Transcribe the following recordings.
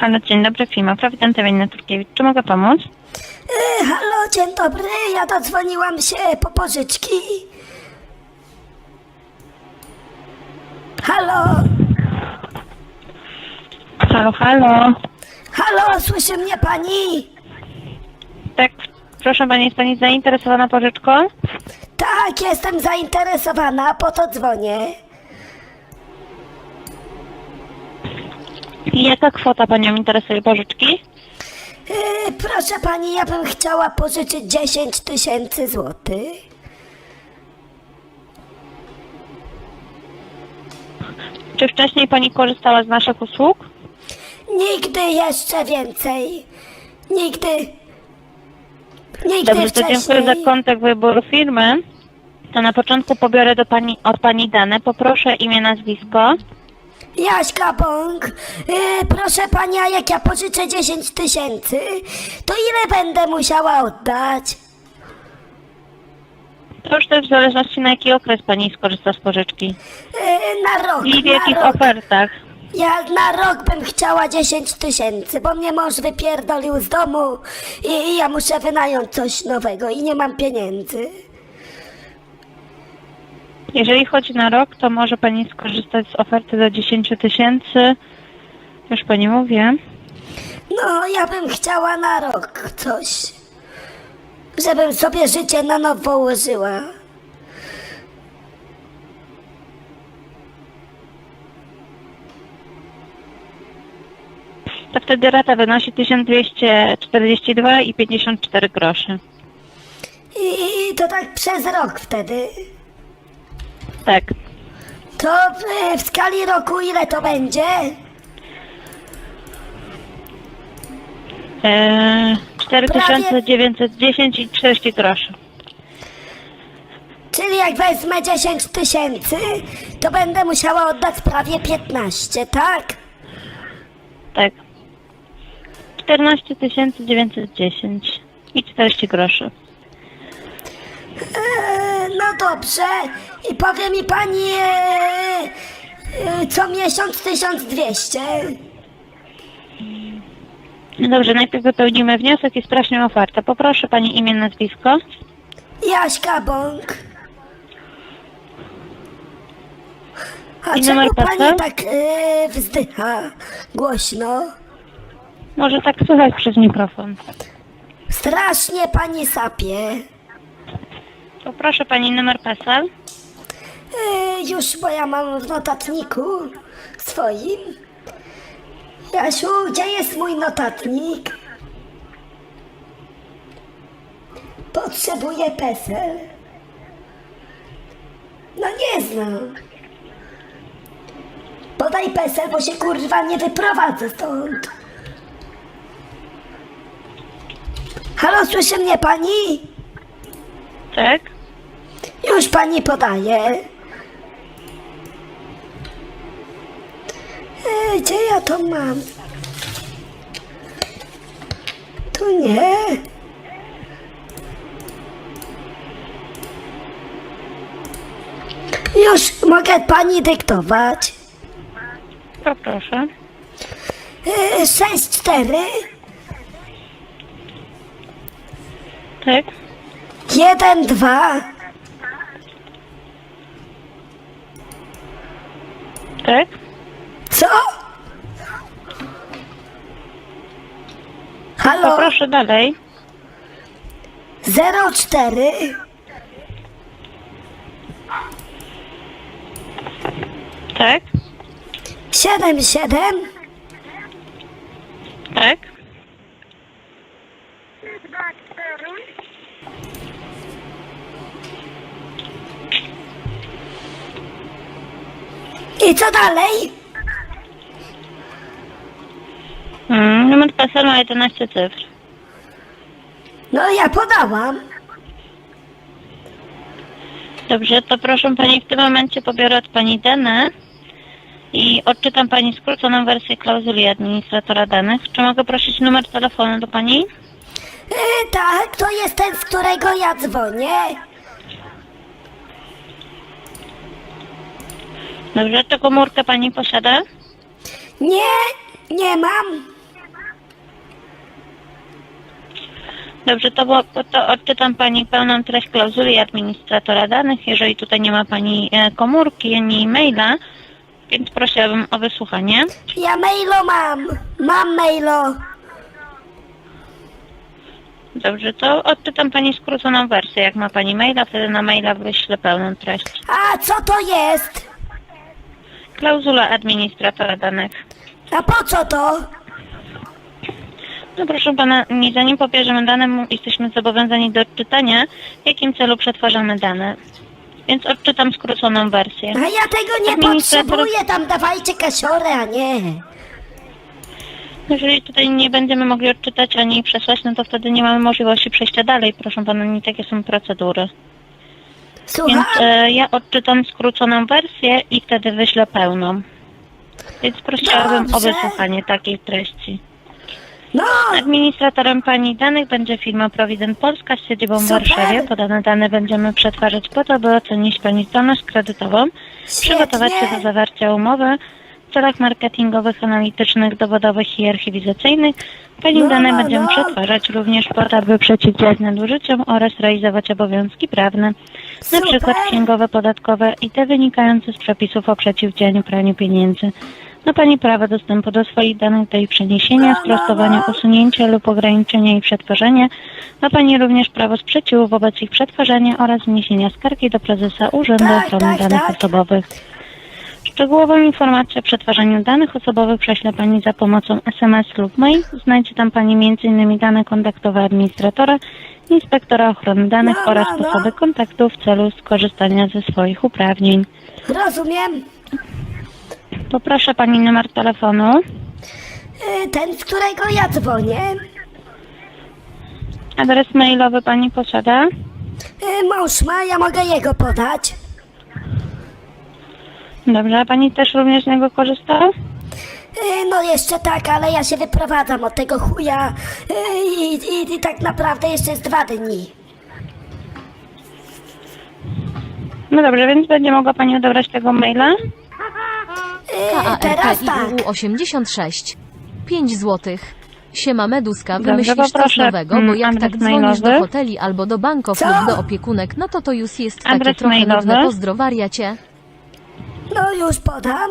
Halo, dzień dobry, firma Prawidenta Wina Turkiewicz. Czy mogę pomóc? E, halo, dzień dobry. Ja dodzwoniłam się po pożyczki. Halo, Halo, halo. halo, słyszy mnie pani? Tak, proszę pani, jest pani zainteresowana pożyczką? Tak, jestem zainteresowana, po to dzwonię. Jaka kwota panią interesuje pożyczki? E, proszę pani, ja bym chciała pożyczyć 10 tysięcy złotych. Czy wcześniej pani korzystała z naszych usług? Nigdy jeszcze więcej. Nigdy. Nigdy Dobrze, to dziękuję za kontakt wyboru firmy. To na początku pobiorę do pani, od pani dane. Poproszę imię, nazwisko. Jaśka Bąk, e, proszę pani, jak ja pożyczę 10 tysięcy, to ile będę musiała oddać? To już też w zależności na jaki okres pani skorzysta z pożyczki. E, na rok, I w na jakich rok. ofertach. Ja na rok bym chciała 10 tysięcy, bo mnie mąż wypierdolił z domu i, i ja muszę wynająć coś nowego i nie mam pieniędzy. Jeżeli chodzi na rok, to może Pani skorzystać z oferty do 10 tysięcy. Już Pani mówię. No, ja bym chciała na rok coś, żebym sobie życie na nowo ułożyła. To wtedy rata wynosi 1242 i 54 grosze. I, I to tak przez rok wtedy. Tak. To w, w skali roku ile to będzie? Eee, 4910 i 40 groszy. Czyli jak wezmę 10 tysięcy, to będę musiała oddać prawie 15, tak? Tak. 14 910 i 40 groszy. Eee, no dobrze. I powie mi pani eee, eee, co miesiąc 1200. No Dobrze, najpierw wypełnimy wniosek i sprawdźmy ofertę. Poproszę Pani imię, nazwisko. Jaśka Bąk. A I czemu pani tak eee, wzdycha głośno? Może tak słychać przez mikrofon. Strasznie pani sapie. Poproszę Pani numer PESEL. Eee, już, bo ja mam w notatniku swoim. Jasiu, gdzie jest mój notatnik? Potrzebuję PESEL. No nie znam. Podaj PESEL, bo się kurwa nie wyprowadzę stąd. Halo, słyszy mnie pani? Tak. Już pani podaje. E, gdzie ja to mam? Tu nie. Już mogę pani dyktować. Poproszę. E, sześć cztery Tak. Jeden dwa Tak. Co? Halo? Poproszę dalej. 04 Tak. 77 Tak. Dalej? Mm, numer PESEL ma 11 cyfr. No ja podałam. Dobrze, to proszę Pani, w tym momencie pobiorę od Pani dane i odczytam Pani skróconą wersję klauzuli administratora danych. Czy mogę prosić numer telefonu do Pani? E, tak, to jest ten, z którego ja dzwonię. Dobrze, to komórkę pani posiada? Nie, nie mam. Dobrze, to, było, to odczytam Pani pełną treść klauzuli administratora danych. Jeżeli tutaj nie ma Pani e, komórki ani maila, więc prosiłabym o wysłuchanie. Ja mailo mam. Mam mailo. Dobrze, to odczytam Pani skróconą wersję. Jak ma Pani maila, wtedy na maila wyślę pełną treść. A co to jest? Klauzula administratora danych. A po co to? No proszę Pana, nie zanim pobierzemy dane, jesteśmy zobowiązani do odczytania, w jakim celu przetwarzamy dane. Więc odczytam skróconą wersję. A ja tego nie Administrator- potrzebuję, tam dawajcie kasiorę, a nie. Jeżeli tutaj nie będziemy mogli odczytać ani przesłać, no to wtedy nie mamy możliwości przejścia dalej. Proszę Pana, nie takie są procedury. Więc Słucham? e, ja odczytam skróconą wersję i wtedy wyślę pełną. Więc prosiłabym o Dobrze. wysłuchanie takiej treści. No, Administratorem Pani danych będzie firma Provident Polska z siedzibą w Super. Warszawie. Podane dane będziemy przetwarzać po to, by ocenić Pani zdolność kredytową, przygotować się do świetnie. zawarcia umowy w celach marketingowych, analitycznych, dowodowych i archiwizacyjnych. Pani No, dane no, będziemy no. przetwarzać również po to, aby przeciwdziałać nadużyciom oraz realizować obowiązki prawne, na Super. przykład księgowe, podatkowe i te wynikające z przepisów o przeciwdziałaniu praniu pieniędzy. Ma Pani prawo dostępu do swoich danych, do ich przeniesienia, sprostowania, usunięcia lub ograniczenia ich przetwarzania. Ma Pani również prawo sprzeciwu wobec ich przetwarzania oraz wniesienia skargi do prezesa Urzędu Tak, Ochrony tak, Danych tak. Osobowych. Szczegółową informację o przetwarzaniu danych osobowych prześle Pani za pomocą SMS lub mail. Znajdzie tam Pani m.in. dane kontaktowe administratora, inspektora ochrony danych No, oraz no, no. sposoby kontaktu w celu skorzystania ze swoich uprawnień. Rozumiem. Poproszę Pani numer telefonu, Y, Ten, z którego ja dzwonię. adres mailowy Pani posiada. Y, Mąż ma, ja mogę jego podać. Dobrze, a Pani też również z niego korzysta? Y, No jeszcze tak, ale ja się wyprowadzam od tego chuja y, i, i, i tak naprawdę jeszcze jest dwa dni. No dobrze, więc będzie mogła Pani odebrać tego maila. Y, Teraz tak. KARKIUU 86. 5 złotych. Siema Meduska, Dobrze, wymyślisz coś poproszę, nowego, bo mm, jak adres tak dzwonisz do mailowy. hoteli albo do banków Co? lub do opiekunek, no to to już jest takie Adres trochę mailowy. nudne. Pozdro wariacie. No już podam.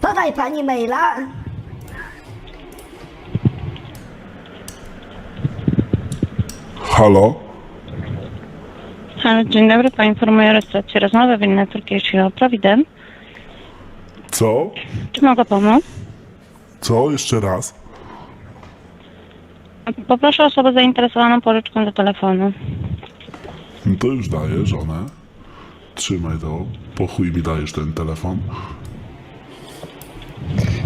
Podaj pani maila. Halo? Halo, Dzień dobry, poinformuję o rejestracji rozmowy w innej Turkish o Provident. Co? Czy mogę pomóc? Co? Jeszcze raz? Poproszę osobę zainteresowaną pożyczką do telefonu. No to już daję żonę. Trzymaj to. Po chuj mi dajesz ten telefon.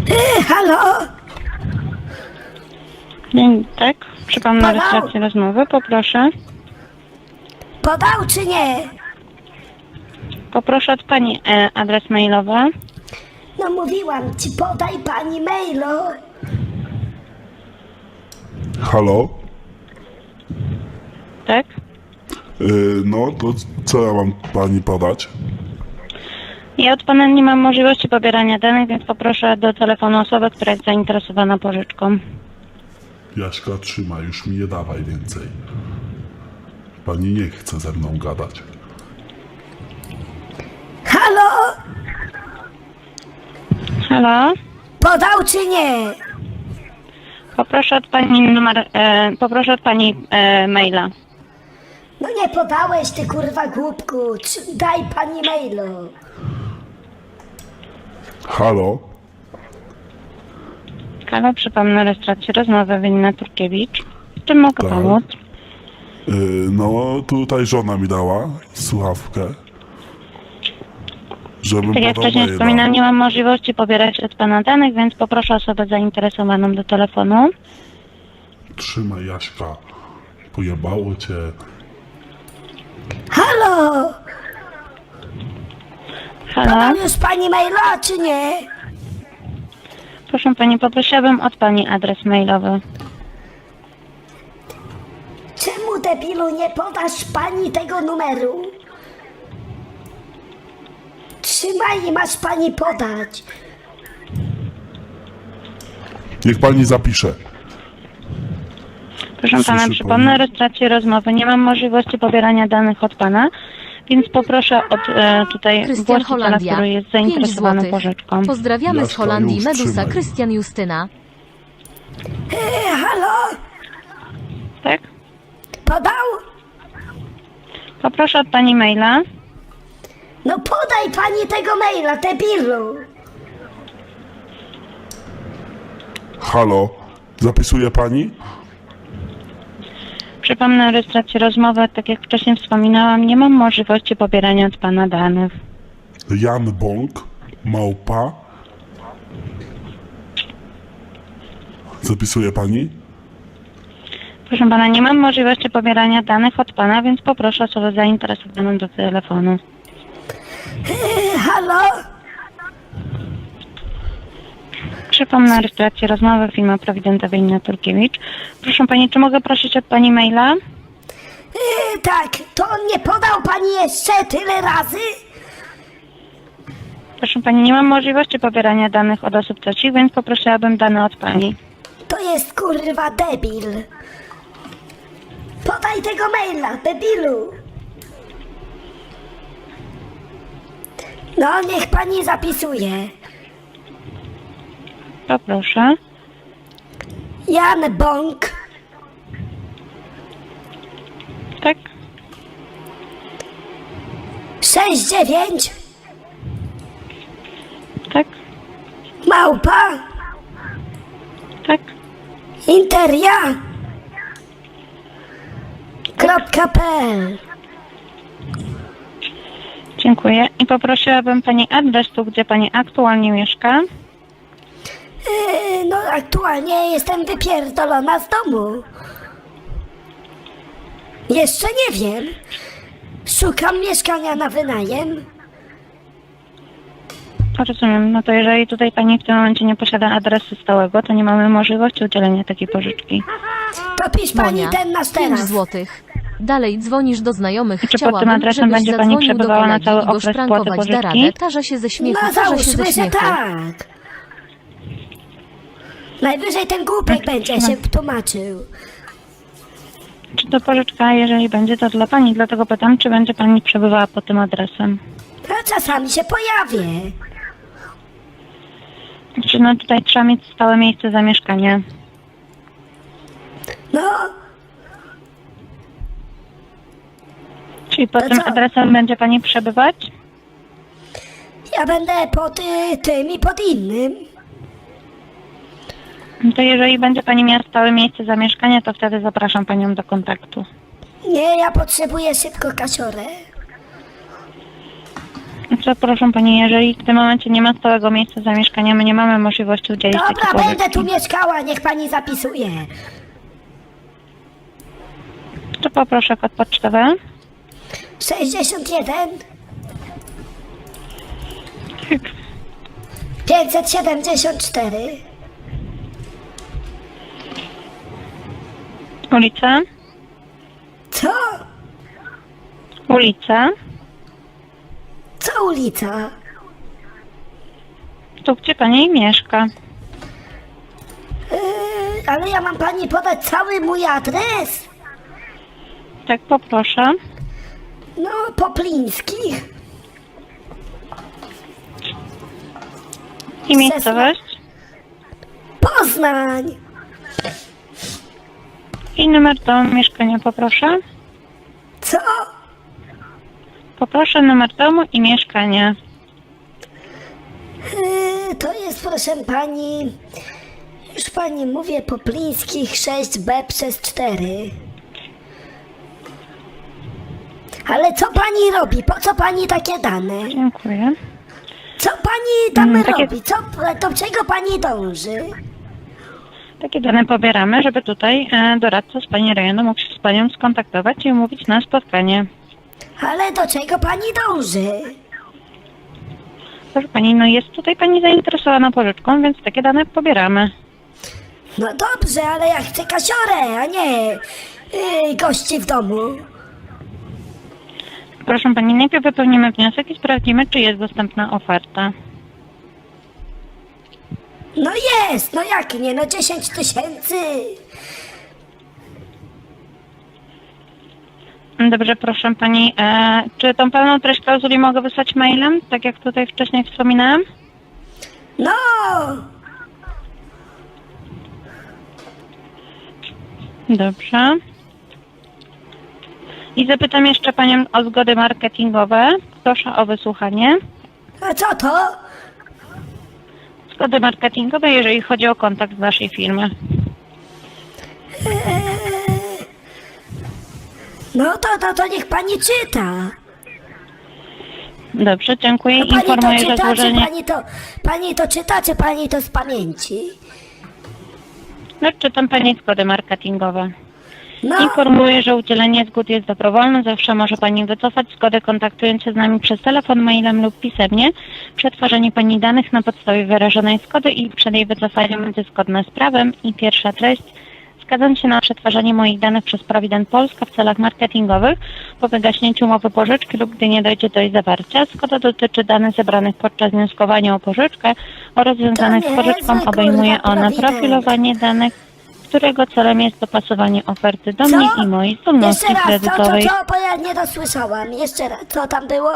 Y, halo? Dzień, tak? Przypomnę Podał. rejestrację rozmowy, poproszę. Podał czy nie? Poproszę od Pani e, adres mailowy. No mówiłam ci, podaj pani mailo. Halo? Tak? Yy, no to co ja mam pani podać? Ja od Pana nie mam możliwości pobierania danych, więc poproszę do telefonu osobę, która jest zainteresowana pożyczką. Jaśka, trzymaj, już mi nie dawaj więcej. Pani nie chce ze mną gadać. Halo? Halo? Podał czy nie? Poproszę od Pani numer, e, poproszę od Pani e, maila. No nie podałeś ty kurwa głupku. Czy- Daj pani mailo. Halo? Halo, przypomnę rejestrację rozmowy Winna Turkiewicz. Czym mogę Tak. pomóc? Yy, no tutaj żona mi dała słuchawkę. Żebym Tak jak podał wcześniej maila. wspominałam, nie mam możliwości pobierać od Pana danych, więc poproszę osobę zainteresowaną do telefonu. Trzymaj Jaśka. Pojebało cię. Halo? Halo? Podał już pani maila czy nie? Proszę Pani, poprosiłabym od Pani adres mailowy. Czemu debilu nie podasz pani tego numeru? Trzymaj i masz pani podać. Niech pani zapisze. Proszę pana, Słyszy przypomnę pani? rejestrację rozmowy. Nie mam możliwości pobierania danych od pana, więc poproszę od e, tutaj Krystian właściciela, Holandia. który jest 5 zainteresowany złotych. pożyczką. Pozdrawiamy z Holandii już Medusa trzymaj. Krystian Justyna. E, halo? Tak? Podał? Poproszę od pani maila. No podaj pani tego maila, debilu. Halo, zapisuje pani? Przypomnę rejestrację rozmowy. Tak jak wcześniej wspominałam, nie mam możliwości pobierania od pana danych. Jan Bąk, małpa. Zapisuje pani? Proszę pana, nie mam możliwości pobierania danych od pana, więc poproszę osobę zainteresowaną do telefonu. E, halo? Przypomnę rejestrację rozmowy firma Prowidenta Ewelina Turkiewicz. Proszę pani, czy mogę prosić od pani maila? E, tak, to nie podał pani jeszcze tyle razy? Proszę pani, nie mam możliwości pobierania danych od osób trzecich, więc poprosiłabym dane od pani. To jest kurwa debil. Podaj tego maila, debilu. No, niech pani zapisuje. Poproszę. Jan Bąk, Tak? 69, Tak? małpa, Tak? interia, kropka PL. Dziękuję. I poprosiłabym pani adres tu, gdzie pani aktualnie mieszka. Yy, no, aktualnie jestem wypierdolona z domu. Jeszcze nie wiem. Szukam mieszkania na wynajem. Rozumiem. No to jeżeli tutaj pani w tym momencie nie posiada adresu stałego, to nie mamy możliwości udzielenia takiej pożyczki. To pisz pani Monia. ten nasz 5 teraz. złotych. Dalej dzwonisz do znajomych. Czy pod tym Chciałabym, adresem żebyś będzie pani zadzwonił do przebywała na kolegi cały i go okres płaty szprankować da pożyczki? radę. Tarza się ze śmiechu, No tarza się ze załóżmy, że śmiechu. tak. Najwyżej ten głupek będzie się tłumaczył. Czy to pożyczka, jeżeli będzie, to dla pani. Dlatego pytam, czy będzie pani przebywała pod tym adresem. A czasami się pojawię. Czy no tutaj trzeba mieć stałe miejsce zamieszkania. No, Czyli pod To tym co? adresem będzie pani przebywać? ja będę pod y, tym i pod innym. To jeżeli będzie pani miała stałe miejsce zamieszkania, to wtedy zapraszam panią do kontaktu. Nie, ja potrzebuję szybko kasiorę. Proszę pani, jeżeli w tym momencie nie ma stałego miejsca zamieszkania, my nie mamy możliwości udzielić Dobra, takiej będę tu pożyczki. mieszkała, niech pani zapisuje. To poproszę kod pocztowy. 61 574 Ulica. Co? Ulica. Co ulica? Tu, gdzie pani mieszka. Yy, ale ja mam pani podać cały mój adres? Tak, poproszę. No, Poplińskich. I miejscowość. Poznań. I numer domu mieszkania poproszę. Co? Poproszę numer domu i mieszkania. Yy, to jest, proszę pani, już pani mówię, Poplińskich 6B przez 4. Ale co pani robi? Po co pani takie dane? Dziękuję. Co pani tam Mm, takie- robi? Co, do czego pani dąży? Takie dane pobieramy, żeby tutaj e, doradca z pani rejonu mógł się z panią skontaktować i umówić na spotkanie. Ale do czego pani dąży? Proszę pani, no jest tutaj pani zainteresowana pożyczką, więc takie dane pobieramy. No dobrze, ale ja chcę kasiorę, a nie yy, gości w domu. Proszę pani, najpierw wypełnimy wniosek i sprawdzimy, czy jest dostępna oferta. No jest, no jak nie, no 10 tysięcy. Dobrze, proszę pani. E, czy tą pełną treść klauzuli mogę wysłać mailem, tak jak tutaj wcześniej wspominałam? No! Dobrze. I zapytam jeszcze panią o zgody marketingowe. Proszę o wysłuchanie. A co to? Zgody marketingowe, jeżeli chodzi o kontakt z naszej firmy. No to, to, to niech pani czyta. Dobrze, dziękuję. No pani to Informuję, że czyta, czy złożenie... pani to, pani to czyta, czy pani to z pamięci? No, czytam pani zgody marketingowe. No, Informuję, że udzielenie zgód jest dobrowolne. Zawsze może Pani wycofać zgodę kontaktując się z nami przez telefon, mailem lub pisemnie. Przetwarzanie Pani danych na podstawie wyrażonej zgody i przed jej wycofaniem będzie zgodne z prawem. I pierwsza treść. Zgadzam się na przetwarzanie moich danych przez Provident Polska w celach marketingowych po wygaśnięciu umowy pożyczki lub gdy nie dojdzie do jej zawarcia. Zgoda dotyczy danych zebranych podczas wnioskowania o pożyczkę oraz związanych z pożyczką. Obejmuje ona profilowanie danych którego celem jest dopasowanie oferty do Co? mnie i mojej zdolności jeszcze raz, co, co, kredytowej. co, bo ja nie dosłyszałam. Jeszcze raz, co tam było?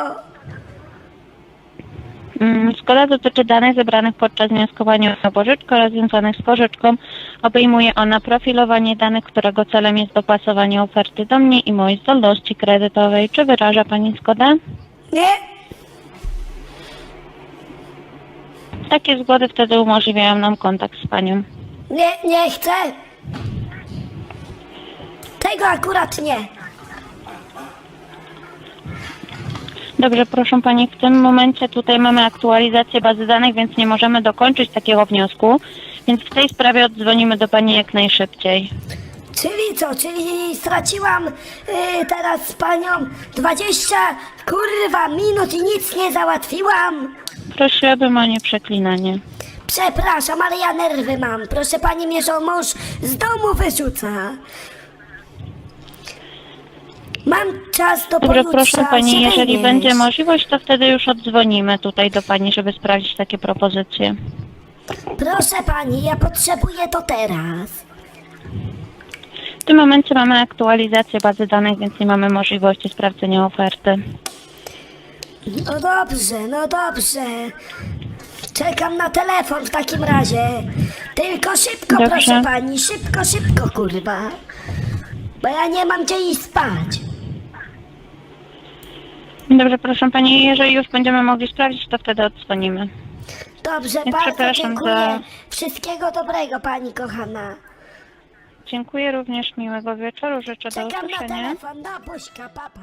Mm, Zgoda dotyczy danych zebranych podczas wnioskowania o pożyczkę oraz związanych z pożyczką. Obejmuje ona profilowanie danych, którego celem jest dopasowanie oferty do mnie i mojej zdolności kredytowej. Czy wyraża Pani zgodę? Nie? Takie zgody wtedy umożliwiają nam kontakt z Panią. Nie, nie chcę. Tego akurat nie. Dobrze, proszę Pani, w tym momencie tutaj mamy aktualizację bazy danych, więc nie możemy dokończyć takiego wniosku, więc w tej sprawie oddzwonimy do Pani jak najszybciej. Czyli co, czyli straciłam y, teraz z panią 20 kurwa minut i nic nie załatwiłam? Prosiłabym o nieprzeklinanie. Przepraszam, ale ja nerwy mam. Proszę pani mnie, że mąż z domu wyrzuca. Mam czas do Dobrze, pojutrze proszę Pani, jeżeli będzie możliwość, to wtedy już oddzwonimy tutaj do Pani, żeby sprawdzić takie propozycje. Proszę pani, ja potrzebuję to teraz. W tym momencie mamy aktualizację bazy danych, więc nie mamy możliwości sprawdzenia oferty. No dobrze, no dobrze. Czekam na telefon w takim razie. Tylko szybko, Dobrze. proszę pani, szybko, szybko, kurwa. Bo ja nie mam gdzie iść spać. Dobrze, proszę Pani, jeżeli już będziemy mogli sprawdzić, to wtedy oddzwonimy. Dobrze, Ja bardzo przepraszam dziękuję. za- Wszystkiego dobrego, pani kochana. Dziękuję również, miłego wieczoru, życzę do Czekam na usłyszenia. telefon, na buźka, papa.